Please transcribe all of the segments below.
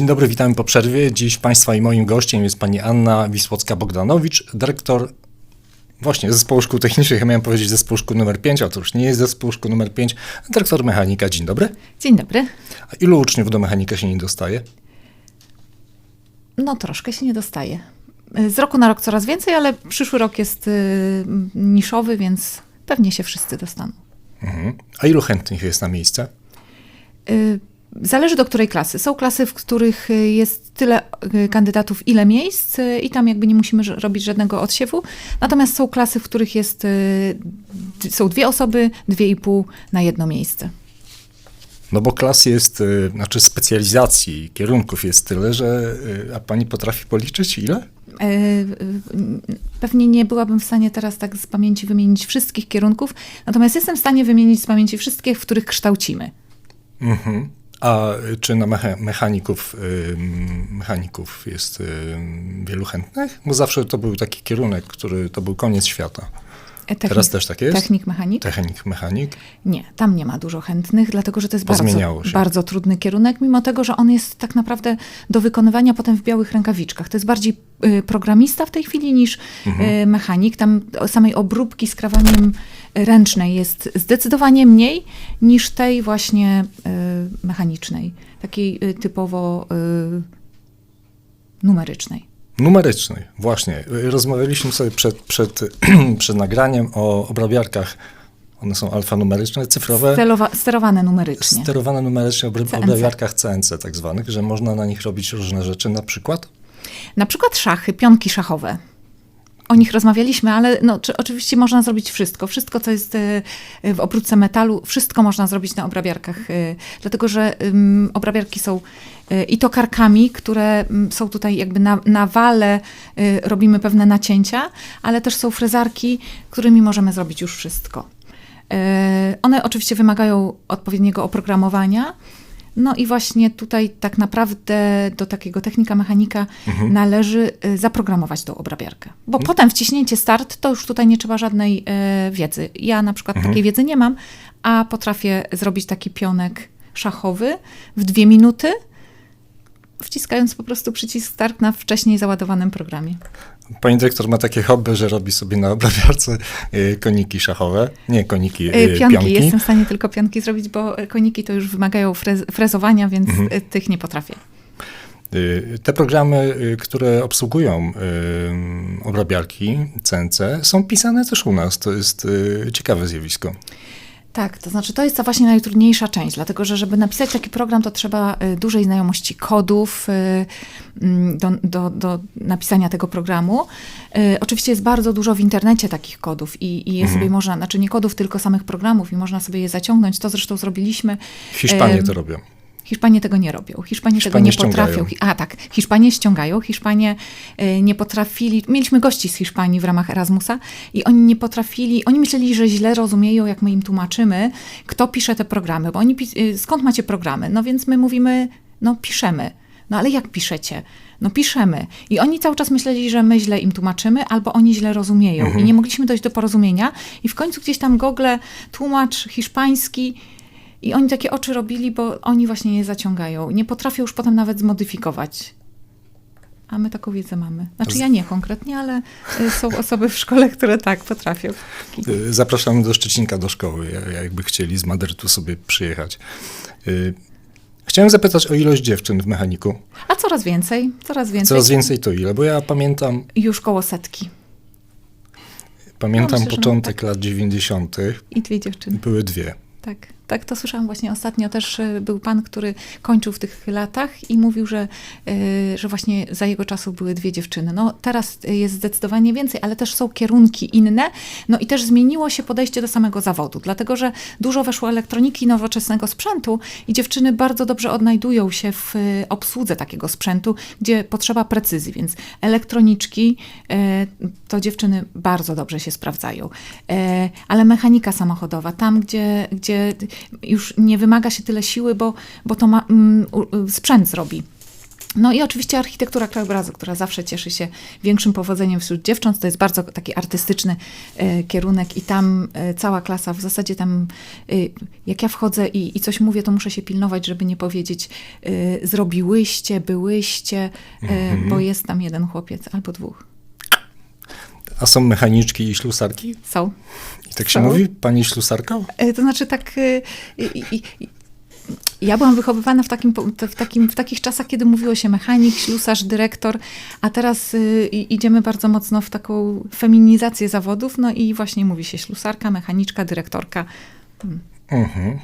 Dzień dobry, witamy po przerwie. Dziś Państwa i moim gościem jest pani Anna Wisłocka-Bogdanowicz, dyrektor właśnie zespołu szkół technicznych. Ja miałem powiedzieć zespołu szkół numer 5, a to już nie jest zespół szkół numer 5. Dyrektor mechanika, dzień dobry. Dzień dobry. A ilu uczniów do mechanika się nie dostaje? No troszkę się nie dostaje. Z roku na rok coraz więcej, ale przyszły rok jest y, niszowy, więc pewnie się wszyscy dostaną. Mhm. A ilu chętnych jest na miejsce? Y, Zależy do której klasy. Są klasy, w których y, jest tyle y, kandydatów, ile miejsc y, i tam jakby nie musimy robić żadnego odsiewu. Natomiast są klasy, w których jest, są dwie osoby, dwie i pół na jedno miejsce. No bo klas jest, znaczy specjalizacji, kierunków jest tyle, że a pani potrafi policzyć ile? E, Pewnie nie byłabym w stanie teraz tak z pamięci wymienić wszystkich kierunków, natomiast jestem w stanie wymienić z pamięci wszystkie, w których kształcimy. Mhm. A czy na mecha- mechaników, mechaników jest wielu chętnych? Bo zawsze to był taki kierunek, który to był koniec świata. E, Technik, Teraz też tak jest? Technik, mechanik? Technik, mechanik. Nie, tam nie ma dużo chętnych, dlatego że to jest bardzo, bardzo trudny kierunek, mimo tego, że on jest tak naprawdę do wykonywania potem w białych rękawiczkach. To jest bardziej y, programista w tej chwili niż Mhm. y, mechanik. Tam samej obróbki skrawaniem ręcznej jest zdecydowanie mniej niż tej właśnie y, mechanicznej, takiej y, typowo y, numerycznej. Numerycznej, właśnie. Rozmawialiśmy sobie przed, przed, przed nagraniem o obrabiarkach. One są alfanumeryczne, cyfrowe, Sterowa- sterowane numerycznie. sterowane numerycznie CNC. obrabiarkach CNC tak zwanych, że można na nich robić różne rzeczy, na przykład Na przykład szachy, pionki szachowe. O nich rozmawialiśmy, ale no, czy, oczywiście można zrobić wszystko. Wszystko, co jest e, w obróbce metalu, wszystko można zrobić na obrabiarkach. e, Dlatego, że obrabiarki są e, i tokarkami, które są tutaj jakby na, na wale, robimy pewne nacięcia, ale też są frezarki, którymi możemy zrobić już wszystko. One oczywiście wymagają odpowiedniego oprogramowania. No i właśnie tutaj tak naprawdę do takiego technika mechanika należy y, zaprogramować tą obrabiarkę. Bo potem wciśnięcie start, to już tutaj nie trzeba żadnej e, wiedzy. Ja na przykład takiej wiedzy nie mam, a potrafię zrobić taki pionek szachowy w dwie minuty, wciskając po prostu przycisk start na wcześniej załadowanym programie. Pani dyrektor ma takie hobby, że robi sobie na obrabiarce y, koniki szachowe, nie koniki, E, y, Pionki. pionki. Jestem w stanie tylko pionki zrobić, bo koniki to już wymagają frez frezowania, więc e, tych nie potrafię. Y, Te programy, y, które obsługują y, obrabiarki CNC, są pisane też u nas. To jest y, ciekawe zjawisko. Tak, to znaczy to jest ta właśnie najtrudniejsza część, dlatego że żeby napisać taki program, to trzeba y, dużej znajomości kodów y, mm, do, do, do napisania tego programu. Y, Oczywiście jest bardzo dużo w internecie takich kodów i, i je sobie można, znaczy nie kodów, tylko samych programów i można sobie je zaciągnąć. To zresztą zrobiliśmy. Hiszpanie to robią. Hiszpanie tego nie robią. Hiszpanie, tego Hiszpanie nie ściągają. potrafią. A tak, Hiszpanie ściągają. Hiszpanie y, nie potrafili. Mieliśmy gości z Hiszpanii w ramach Erasmusa i oni nie potrafili. Oni myśleli, że źle rozumieją, jak my im tłumaczymy, kto pisze te programy. Bo oni y, skąd macie programy? No więc my mówimy, no piszemy. No ale jak piszecie? No piszemy. I oni cały czas myśleli, że my źle im tłumaczymy, albo oni źle rozumieją. I nie mogliśmy dojść do porozumienia. I w końcu gdzieś tam Google, tłumacz hiszpański, i oni takie oczy robili, bo oni właśnie je zaciągają. Nie potrafią już potem nawet zmodyfikować. A my taką wiedzę mamy. Znaczy ja nie konkretnie, ale y, są osoby w szkole, które tak potrafią. Y, Zapraszamy do Szczecinka do szkoły, ja- jakby chcieli z Madrytu sobie przyjechać. Y, Chciałem zapytać o ilość dziewczyn w mechaniku. A coraz więcej, coraz więcej. Coraz więcej to ile? Bo ja pamiętam, Już koło setki. pamiętam myślę, że początek lat 90. I dwie dziewczyny. Były dwie. Tak, tak, to słyszałam właśnie ostatnio. Też y, był pan, który kończył w tych latach i mówił, że, y, że właśnie za jego czasów były dwie dziewczyny. No teraz y, jest zdecydowanie więcej, ale też są kierunki inne. No i też zmieniło się podejście do samego zawodu, dlatego że dużo weszło elektroniki, nowoczesnego sprzętu i dziewczyny bardzo dobrze odnajdują się w obsłudze takiego sprzętu, gdzie potrzeba precyzji, więc elektroniczki to dziewczyny bardzo dobrze się sprawdzają. E, Ale mechanika samochodowa, tam gdzie, gdzie już nie wymaga się tyle siły, bo, bo to ma, mm, u- sprzęt zrobi. No i oczywiście architektura krajobrazu, która zawsze cieszy się większym powodzeniem wśród dziewcząt. To jest bardzo taki artystyczny e, kierunek i tam e, cała klasa, w zasadzie tam e, jak ja wchodzę i, i coś mówię, to muszę się pilnować, żeby nie powiedzieć e, zrobiłyście, byłyście, e, bo jest tam jeden chłopiec albo dwóch. A są mechaniczki i ślusarki? Są. Tak się mówi? Pani ślusarka? E, To znaczy tak. e, Ja byłam wychowywana w, takim, w, takim, w takich czasach, kiedy mówiło się mechanik, ślusarz, dyrektor, a teraz y, idziemy bardzo mocno w taką feminizację zawodów, no i właśnie mówi się ślusarka, mechaniczka, dyrektorka. Mhm.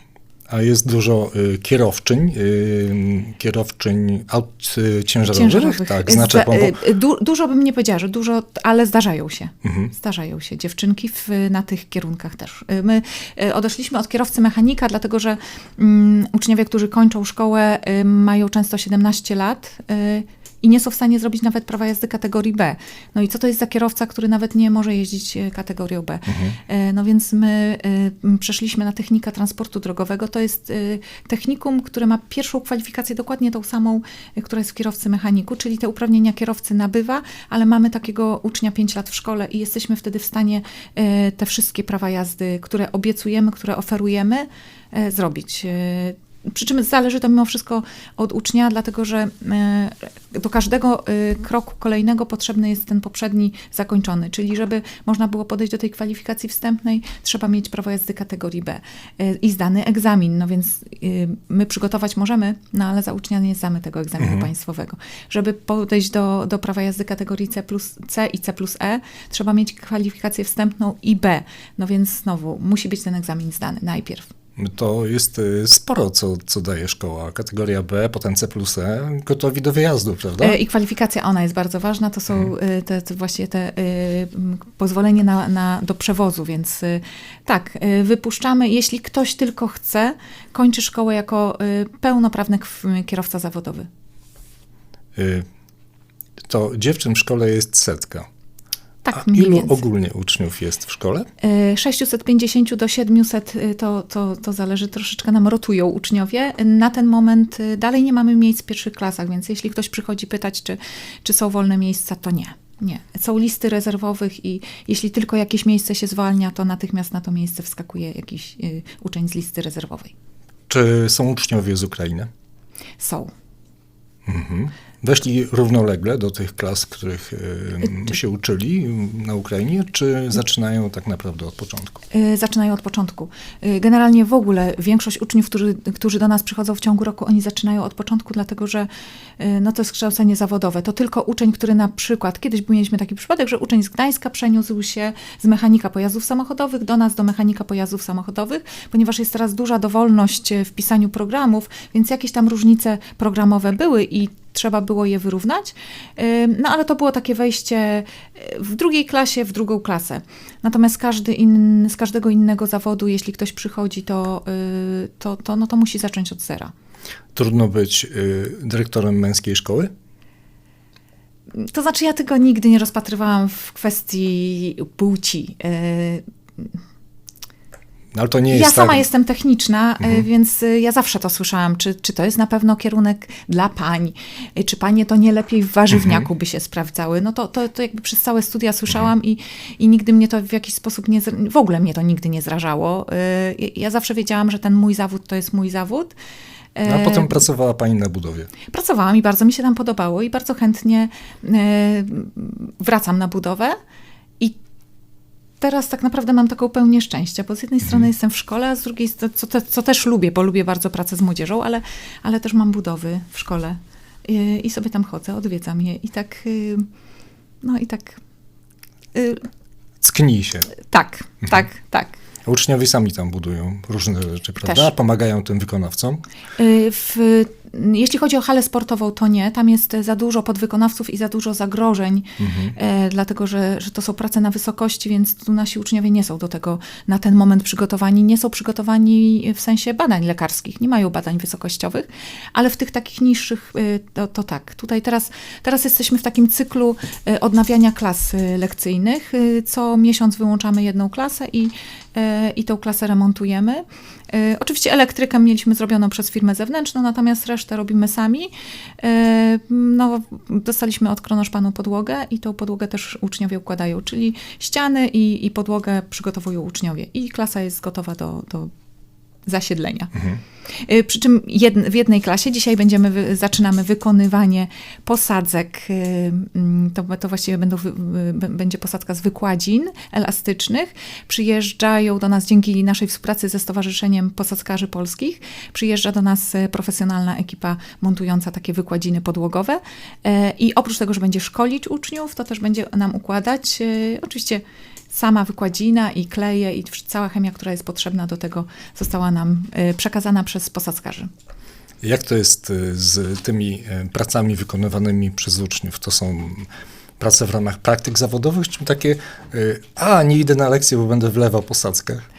A jest dużo y, kierowczyń, y, kierowczyń aut y, ciężarowych? Tak, znaczy pompo- y, du, dużo bym nie powiedziała, że dużo, ale zdarzają się. Mhm. Zdarzają się dziewczynki w, na tych kierunkach też. Y, My y, odeszliśmy od kierowcy mechanika, dlatego że mm, uczniowie, którzy kończą szkołę, mają często 17 lat. I nie są w stanie zrobić nawet prawa jazdy kategorii B. No i co to jest za kierowca, który nawet nie może jeździć e, kategorią B? E, No więc my e, przeszliśmy na technikę transportu drogowego. To jest technikum, które ma pierwszą kwalifikację dokładnie tą samą, która jest w kierowcy mechaniku, czyli te uprawnienia kierowcy nabywa, ale mamy takiego ucznia 5 lat w szkole i jesteśmy wtedy w stanie te wszystkie prawa jazdy, które obiecujemy, które oferujemy, zrobić. Przy czym zależy to mimo wszystko od ucznia, dlatego że e, do każdego e, kroku kolejnego potrzebny jest ten poprzedni zakończony. Czyli żeby można było podejść do tej kwalifikacji wstępnej, trzeba mieć prawo jazdy kategorii B e, i zdany egzamin. No więc my przygotować możemy, no ale za ucznia nie zdamy tego egzaminu państwowego. Żeby podejść do, do prawa jazdy kategorii C plus C i C plus E, trzeba mieć kwalifikację wstępną i B. No więc znowu musi być ten egzamin zdany najpierw. To jest y, sporo, co, co daje szkoła. Kategoria B, potem C plus E, gotowi do wyjazdu, prawda? E, I kwalifikacja, ona jest bardzo ważna. To są e, te, te właśnie te m, pozwolenie na, na, do przewozu, więc tak, wypuszczamy. Jeśli ktoś tylko chce, kończy szkołę jako pełnoprawny kierowca zawodowy. Y, To dziewczyn w szkole jest setka. Tak, A ilu więcej. ogólnie uczniów jest w szkole? E, 650 do 700 e, to, to, to zależy, troszeczkę nam rotują uczniowie. Na ten moment e, dalej nie mamy miejsc w pierwszych klasach, więc jeśli ktoś przychodzi pytać, czy, czy są wolne miejsca, to nie. Nie. Są listy rezerwowych i jeśli tylko jakieś miejsce się zwalnia, to natychmiast na to miejsce wskakuje jakiś y, uczeń z listy rezerwowej. Czy są uczniowie z Ukrainy? Są. Mhm. Weszli równolegle do tych klas, których się uczyli na Ukrainie, czy zaczynają tak naprawdę od początku? Y, Zaczynają od początku. Y, Generalnie w ogóle większość uczniów, którzy, którzy do nas przychodzą w ciągu roku, oni zaczynają od początku, dlatego że y, no to jest kształcenie zawodowe. To tylko uczeń, który na przykład, kiedyś mieliśmy taki przypadek, że uczeń z Gdańska przeniósł się z mechanika pojazdów samochodowych do nas, do mechanika pojazdów samochodowych, ponieważ jest teraz duża dowolność w pisaniu programów, więc jakieś tam różnice programowe były i trzeba było je wyrównać. No ale to było takie wejście y, w drugiej klasie, w drugą klasę. Natomiast każdy inny, z każdego innego zawodu, jeśli ktoś przychodzi, to, y, to, to, no to musi zacząć od zera. Trudno być y, dyrektorem męskiej szkoły? To znaczy, ja tego nigdy nie rozpatrywałam w kwestii płci. No, ale to nie jest Ja sama tak. jestem techniczna, y, więc y, ja zawsze to słyszałam, czy, czy to jest na pewno kierunek dla pań, y, czy panie to nie lepiej w warzywniaku by się sprawdzały. No to, to, to jakby przez całe studia słyszałam i, i nigdy mnie to w jakiś sposób nie, w ogóle mnie to nigdy nie zrażało. Ja zawsze wiedziałam, że ten mój zawód to jest mój zawód. No, A E, potem pracowała pani na budowie. Pracowałam i bardzo mi się tam podobało i bardzo chętnie e, wracam na budowę. Teraz tak naprawdę mam taką pełnię szczęścia, bo z jednej strony jestem w szkole, a z drugiej, co, te, co też lubię, bo lubię bardzo pracę z młodzieżą, ale, ale też mam budowy w szkole i, i sobie tam chodzę, odwiedzam je i tak, y, no i tak, y, Cknij się. tak, tak, tak. A Uczniowie sami tam budują różne rzeczy, prawda? Też. Pomagają tym wykonawcom. Y, W, jeśli chodzi o halę sportową, to nie. Tam jest za dużo podwykonawców i za dużo zagrożeń, e, dlatego że, że to są prace na wysokości, więc tu nasi uczniowie nie są do tego na ten moment przygotowani. Nie są przygotowani w sensie badań lekarskich, nie mają badań wysokościowych, ale w tych takich niższych y, to, to tak. Tutaj teraz, teraz jesteśmy w takim cyklu y, odnawiania klas y, lekcyjnych. Co miesiąc wyłączamy jedną klasę i, e, e, i tą klasę remontujemy. E, Oczywiście elektrykę mieliśmy zrobioną przez firmę zewnętrzną, natomiast resztę robimy sami. E, No, dostaliśmy od Kronoszpanu podłogę i tą podłogę też uczniowie układają, czyli ściany i, i podłogę przygotowują uczniowie i klasa jest gotowa do, do zasiedlenia. Y, Przy czym jed, w jednej klasie dzisiaj będziemy, wy, zaczynamy wykonywanie posadzek. y, mm, To, to właściwie będą, y, będzie posadzka z wykładzin elastycznych. Przyjeżdżają do nas dzięki naszej współpracy ze Stowarzyszeniem Posadzkarzy Polskich. Przyjeżdża do nas profesjonalna ekipa montująca takie wykładziny podłogowe. I oprócz tego, że będzie szkolić uczniów, to też będzie nam układać. Oczywiście sama wykładzina i kleje i cała chemia, która jest potrzebna do tego, została nam y, przekazana przez posadzkarzy. Jak to jest y, z tymi y, pracami wykonywanymi przez uczniów? To są prace w ramach praktyk zawodowych, czy takie, a nie idę na lekcję, bo będę wlewał po sadzkach? T-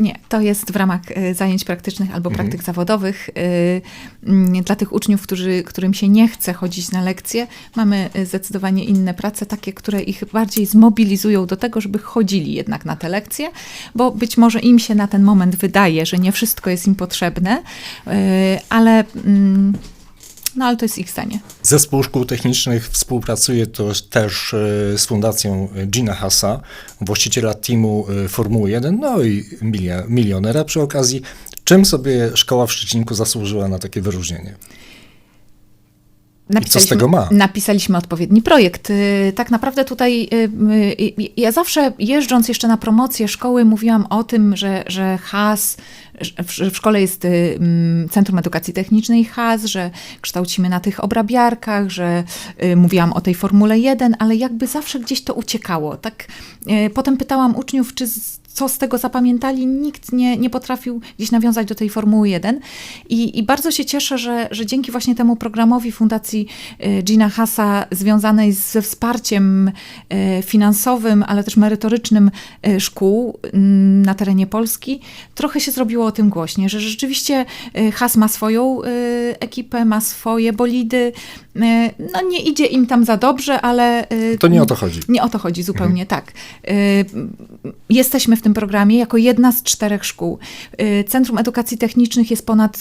Nie, to jest w ramach y, zajęć praktycznych albo praktyk zawodowych. Y, mm, Dla tych uczniów, którzy, którym się nie chce chodzić na lekcje, mamy y, zdecydowanie inne prace, takie, które ich bardziej zmobilizują do tego, żeby chodzili jednak na te lekcje, bo być może im się na ten moment wydaje, że nie wszystko jest im potrzebne, y, ale, mm, no, ale to jest ich zdanie. Zespół Szkół Technicznych współpracuje to też y, z Fundacją Gina Hassa, właściciela teamu y, Formuły 1, no i milionera przy okazji. Czym sobie szkoła w Szczecinku zasłużyła na takie wyróżnienie? Co z tego ma? Napisaliśmy odpowiedni projekt. Y, Tak naprawdę tutaj y, y, ja zawsze jeżdżąc jeszcze na promocję szkoły mówiłam o tym, że, że HAS, że w szkole jest mm, Centrum Edukacji Technicznej HAS, że kształcimy na tych obrabiarkach, że mówiłam o tej Formule 1, ale jakby zawsze gdzieś to uciekało. Tak potem pytałam uczniów, czy z- co z tego zapamiętali, nikt nie, nie potrafił gdzieś nawiązać do tej Formuły 1. I, i bardzo się cieszę, że, że dzięki właśnie temu programowi Fundacji y, Gina Hassa związanej ze wsparciem y, finansowym, ale też merytorycznym y, szkół mm, na terenie Polski, trochę się zrobiło o tym głośniej, że rzeczywiście Has ma swoją ekipę, ma swoje bolidy. Y, No nie idzie im tam za dobrze, ale... y, To nie o to chodzi. nie o to chodzi zupełnie, tak. Y, Jesteśmy w tym programie jako jedna z czterech szkół. Centrum Edukacji Technicznych jest ponad,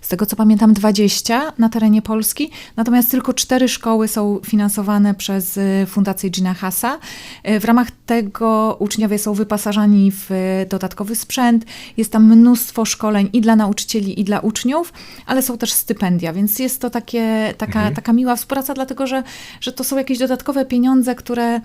z tego co pamiętam, 20 na terenie Polski, natomiast tylko cztery szkoły są finansowane przez Fundację Gina Hassa. Y, W ramach tego uczniowie są wyposażani w dodatkowy sprzęt, jest tam mnóstwo szkoleń i dla nauczycieli, i dla uczniów, ale są też stypendia, więc jest to takie, taka, taka miła współpraca, dlatego że, że to są jakieś dodatkowe pieniądze, które, y,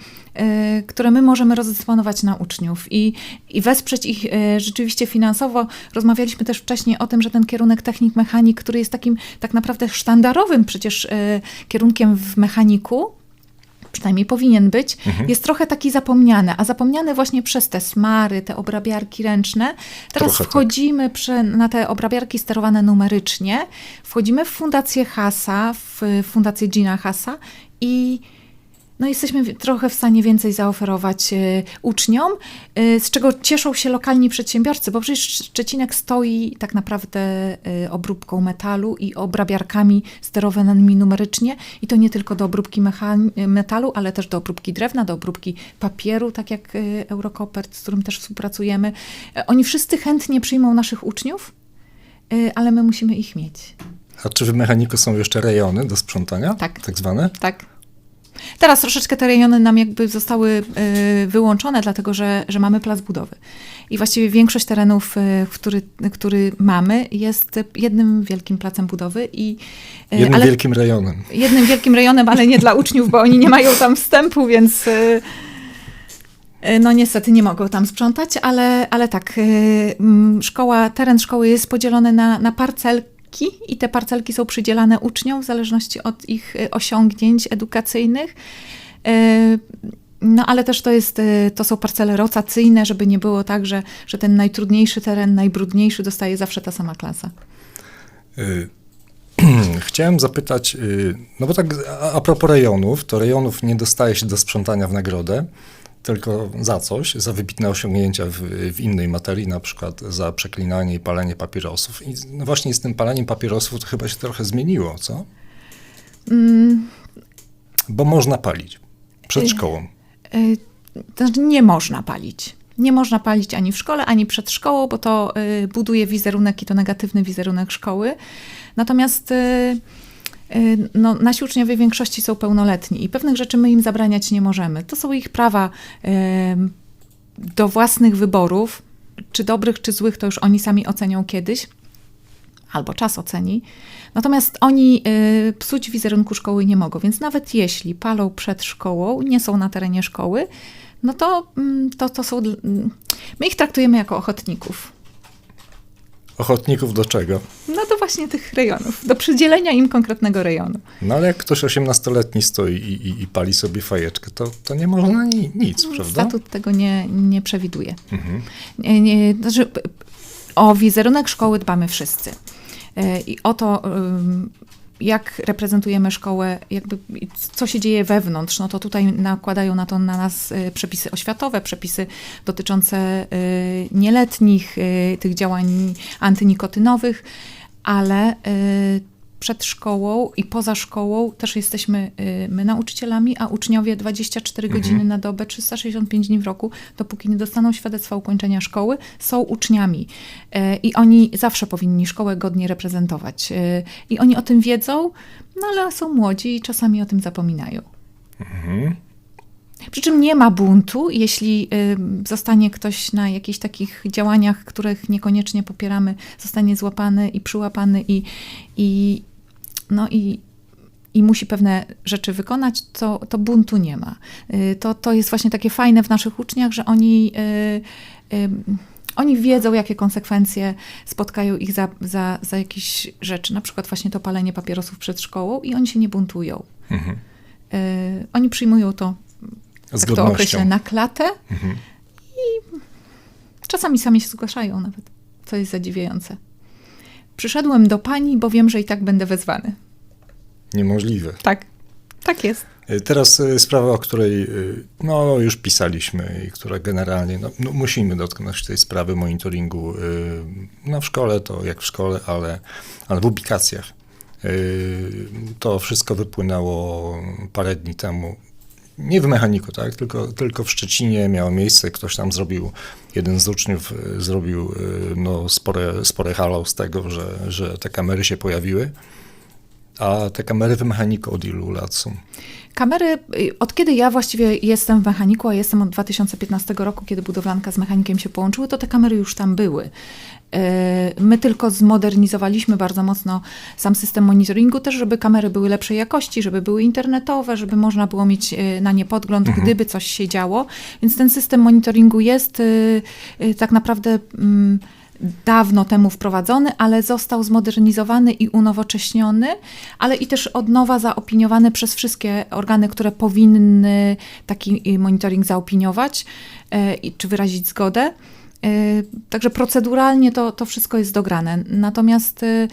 które my możemy rozdysponować na uczniów i, i wesprzeć ich y, rzeczywiście finansowo. Rozmawialiśmy też wcześniej o tym, że ten kierunek technik mechanik, który jest takim tak naprawdę sztandarowym przecież y, kierunkiem w mechaniku, przynajmniej powinien być, jest trochę taki zapomniany, a zapomniany właśnie przez te smary, te obrabiarki ręczne. Teraz Trochę tak. wchodzimy przy, na te obrabiarki sterowane numerycznie, wchodzimy w Fundację Hasa, w Fundację Gina Hasa i no jesteśmy trochę w stanie więcej zaoferować y, uczniom, y, z czego cieszą się lokalni przedsiębiorcy, bo przecież Szczecinek stoi tak naprawdę y, obróbką metalu i obrabiarkami sterowanymi numerycznie i to nie tylko do obróbki metalu, ale też do obróbki drewna, do obróbki papieru, tak jak Eurocopert, z którym też współpracujemy. Oni wszyscy chętnie przyjmą naszych uczniów, ale my musimy ich mieć. A czy w mechaniku są jeszcze rejony do sprzątania? Tak. Tak zwane? Tak. Teraz troszeczkę te rejony nam jakby zostały y, wyłączone, dlatego że, że mamy plac budowy. I właściwie większość terenów, y, który, który mamy, jest jednym wielkim placem budowy. I, y, Jednym ale wielkim rejonem. jednym wielkim rejonem, ale nie dla uczniów, bo oni nie mają tam wstępu, więc no niestety nie mogą tam sprzątać, ale, ale tak, szkoła, teren szkoły jest podzielony na, na parcelki i te parcelki są przydzielane uczniom w zależności od ich y, osiągnięć edukacyjnych. Y, No ale też to, jest, y, to są parcele rotacyjne, żeby nie było tak, że, że ten najtrudniejszy teren, najbrudniejszy dostaje zawsze ta sama klasa. Chciałem zapytać, no bo tak a propos rejonów, to rejonów nie dostaje się do sprzątania w nagrodę, tylko za coś, za wybitne osiągnięcia w, w innej materii, na przykład za przeklinanie i palenie papierosów. I no właśnie z tym paleniem papierosów to chyba się trochę zmieniło, co? Mm, Bo można palić przed Y. szkołą. Y, To znaczy nie można palić. Nie można palić ani w szkole, ani przed szkołą, bo to y, buduje wizerunek i to negatywny wizerunek szkoły. Natomiast y, y, no, nasi uczniowie w większości są pełnoletni i pewnych rzeczy my im zabraniać nie możemy. To są ich prawa y, do własnych wyborów, czy dobrych, czy złych, to już oni sami ocenią kiedyś, albo czas oceni. Natomiast oni y, psuć wizerunku szkoły nie mogą, więc nawet jeśli palą przed szkołą, nie są na terenie szkoły, no to, mm, to, to są. My ich traktujemy jako ochotników. Ochotników do czego? No do właśnie tych rejonów, do przydzielenia im konkretnego rejonu. No ale jak ktoś 18-letni stoi i, i, i pali sobie fajeczkę, to, to nie można ni, nic, prawda? Statut tego nie, nie przewiduje. Mhm. Nie, nie, znaczy, o wizerunek szkoły dbamy wszyscy. E, I o to, jak reprezentujemy szkołę, jakby co się dzieje wewnątrz, no to tutaj nakładają na to na nas y, przepisy oświatowe, przepisy dotyczące y, nieletnich, y, tych działań antynikotynowych, ale przed szkołą i poza szkołą też jesteśmy y, my nauczycielami, a uczniowie 24 godziny na dobę, 365 dni w roku, dopóki nie dostaną świadectwa ukończenia szkoły, są uczniami. Y, I oni zawsze powinni szkołę godnie reprezentować. Y, I oni o tym wiedzą, no ale są młodzi i czasami o tym zapominają. Przy czym nie ma buntu, jeśli zostanie ktoś na jakichś takich działaniach, których niekoniecznie popieramy, zostanie złapany i przyłapany i, i, no i, i musi pewne rzeczy wykonać, to, to buntu nie ma. Y, to, to jest właśnie takie fajne w naszych uczniach, że oni. Y, y, oni wiedzą, jakie konsekwencje spotkają ich za, za, za jakieś rzeczy, na przykład właśnie to palenie papierosów przed szkołą, i oni się nie buntują. Mhm. Oni przyjmują to Z tak to określę, na klatę Mhm. i czasami sami się zgłaszają nawet, co jest zadziwiające. Przyszedłem do pani, bo wiem, że i tak będę wezwany. Niemożliwe. Tak, tak jest. Y, Teraz y, sprawa, o której y, no, już pisaliśmy i która generalnie no, no, musimy dotknąć tej sprawy monitoringu. No, w szkole to jak w szkole, ale, ale w ubikacjach. Y, To wszystko wypłynęło parę dni temu. Nie w mechaniku, tak? tylko, tylko w Szczecinie miało miejsce. Ktoś tam zrobił, jeden z uczniów y, zrobił y, no, spore, spore halo z tego, że, że te kamery się pojawiły. A te kamery w mechaniku od ilu lat są? Kamery, y, od kiedy ja właściwie jestem w mechaniku, a jestem od 2015 roku, kiedy budowlanka z mechanikiem się połączyły, to te kamery już tam były. Y, My tylko zmodernizowaliśmy bardzo mocno sam system monitoringu, też żeby kamery były lepszej jakości, żeby były internetowe, żeby można było mieć y, na nie podgląd, gdyby coś się działo. Więc ten system monitoringu jest tak naprawdę mm, dawno temu wprowadzony, ale został zmodernizowany i unowocześniony, ale i też od nowa zaopiniowany przez wszystkie organy, które powinny taki monitoring zaopiniować e, czy wyrazić zgodę. E, Także proceduralnie to, to wszystko jest dograne. Natomiast y,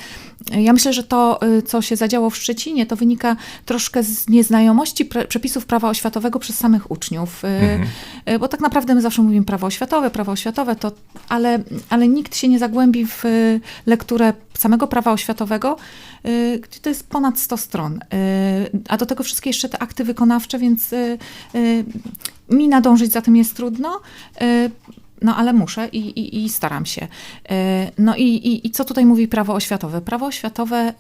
ja myślę, że to, y, co się zadziało w Szczecinie, to wynika troszkę z nieznajomości pre- przepisów prawa oświatowego przez samych uczniów. Y, y, Bo tak naprawdę my zawsze mówimy prawo oświatowe, prawo oświatowe, to, ale, ale nikt się nie zagłębi w y, lekturę samego prawa oświatowego, y, gdzie to jest ponad 100 stron. Y, A do tego wszystkie jeszcze te akty wykonawcze, więc y, y, mi nadążyć za tym jest trudno. No ale muszę i, i, i staram się. E, No i, i, i co tutaj mówi prawo oświatowe? Prawo oświatowe, e,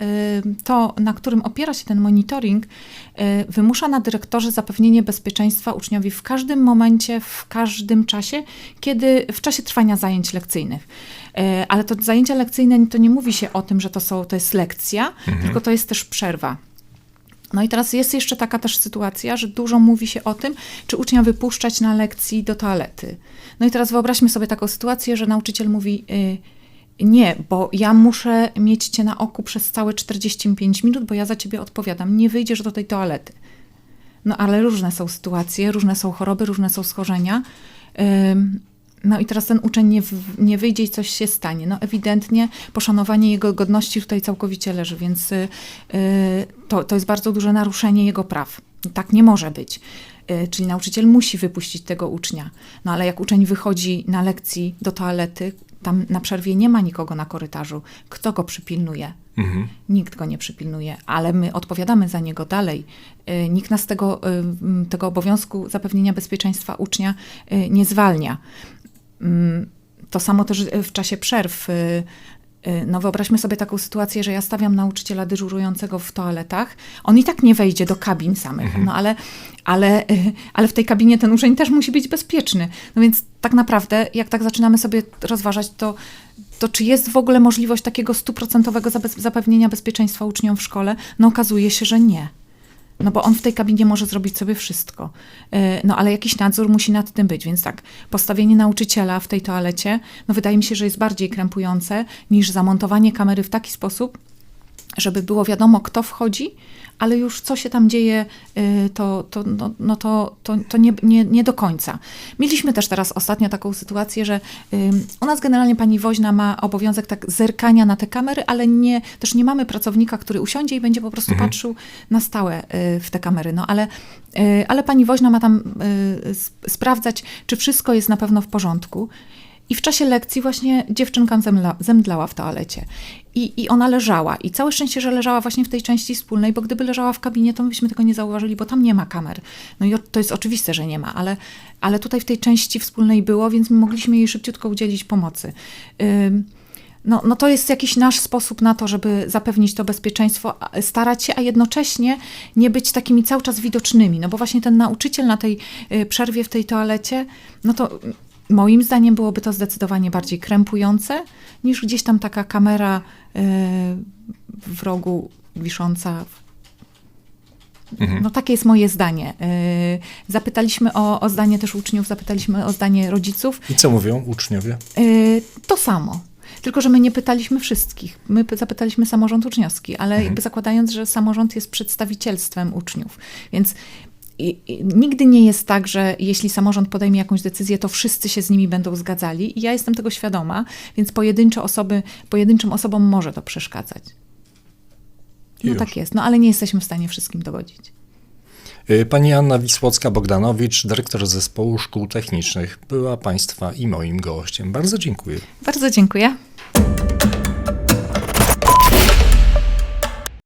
to na którym opiera się ten monitoring, e, wymusza na dyrektorze zapewnienie bezpieczeństwa uczniowi w każdym momencie, w każdym czasie, kiedy w czasie trwania zajęć lekcyjnych. Ale to zajęcia lekcyjne to nie mówi się o tym, że to, są, to jest lekcja, tylko to jest też przerwa. No i teraz jest jeszcze taka też sytuacja, że dużo mówi się o tym, czy ucznia wypuszczać na lekcji do toalety. No i teraz wyobraźmy sobie taką sytuację, że nauczyciel mówi: y, Nie, bo ja muszę mieć cię na oku przez całe 45 minut, bo ja za ciebie odpowiadam. Nie wyjdziesz do tej toalety. No ale różne są sytuacje, różne są choroby, różne są schorzenia. No i teraz ten uczeń nie, w- nie wyjdzie i coś się stanie. No ewidentnie poszanowanie jego godności tutaj całkowicie leży, więc y, y, to, to jest bardzo duże naruszenie jego praw. Tak nie może być. Y, Czyli nauczyciel musi wypuścić tego ucznia. No ale jak uczeń wychodzi na lekcji do toalety, tam na przerwie nie ma nikogo na korytarzu. Kto go przypilnuje? Mhm. Nikt go nie przypilnuje, ale my odpowiadamy za niego dalej. Nikt nas tego, tego obowiązku zapewnienia bezpieczeństwa ucznia nie zwalnia. To samo też w czasie przerw. y, y, No wyobraźmy sobie taką sytuację, że ja stawiam nauczyciela dyżurującego w toaletach. On i tak nie wejdzie do kabin samych, no ale, ale, y, ale w tej kabinie ten uczeń też musi być bezpieczny. No więc tak naprawdę, jak tak zaczynamy sobie rozważać, to, to czy jest w ogóle możliwość takiego stuprocentowego zapewnienia bezpieczeństwa uczniom w szkole? No okazuje się, że nie. No bo on w tej kabinie może zrobić sobie wszystko. Yy, No ale jakiś nadzór musi nad tym być, więc tak, postawienie nauczyciela w tej toalecie, no wydaje mi się, że jest bardziej krępujące niż zamontowanie kamery w taki sposób, żeby było wiadomo, kto wchodzi, ale już co się tam dzieje, yy, to, to, no, no to, to, to nie, nie, nie do końca. Mieliśmy też teraz ostatnio taką sytuację, że ym, u nas generalnie pani woźna ma obowiązek tak zerkania na te kamery, ale nie, też nie mamy pracownika, który usiądzie i będzie po prostu patrzył na stałe y, w te kamery. No ale, y, ale pani woźna ma tam y, sp- sprawdzać, czy wszystko jest na pewno w porządku. I w czasie lekcji właśnie dziewczynka zemdla, zemdlała w toalecie. I, I ona leżała. I całe szczęście, że leżała właśnie w tej części wspólnej, bo gdyby leżała w kabinie, to my byśmy tego nie zauważyli, bo tam nie ma kamer. No i to jest oczywiste, że nie ma, ale, ale tutaj w tej części wspólnej było, więc my mogliśmy jej szybciutko udzielić pomocy. Ym, no, no to jest jakiś nasz sposób na to, żeby zapewnić to bezpieczeństwo, starać się, a jednocześnie nie być takimi cały czas widocznymi. No bo właśnie ten nauczyciel na tej y, przerwie w tej toalecie, no to moim zdaniem byłoby to zdecydowanie bardziej krępujące niż gdzieś tam taka kamera y, w rogu wisząca. No takie jest moje zdanie. Y, Zapytaliśmy o, o zdanie też uczniów, zapytaliśmy o zdanie rodziców. I co mówią uczniowie? Y, to samo. Tylko, że my nie pytaliśmy wszystkich. My py- zapytaliśmy samorząd uczniowski, ale jakby zakładając, że samorząd jest przedstawicielstwem uczniów. Więc nigdy nie jest tak, że jeśli samorząd podejmie jakąś decyzję, to wszyscy się z nimi będą zgadzali. I ja jestem tego świadoma, więc pojedyncze osoby, pojedynczym osobom może to przeszkadzać. No tak jest, no ale nie jesteśmy w stanie wszystkim dogodzić. Y, Pani Anna Wisłocka-Bogdanowicz, dyrektor zespołu szkół technicznych, była Państwa i moim gościem. Bardzo dziękuję. Bardzo dziękuję.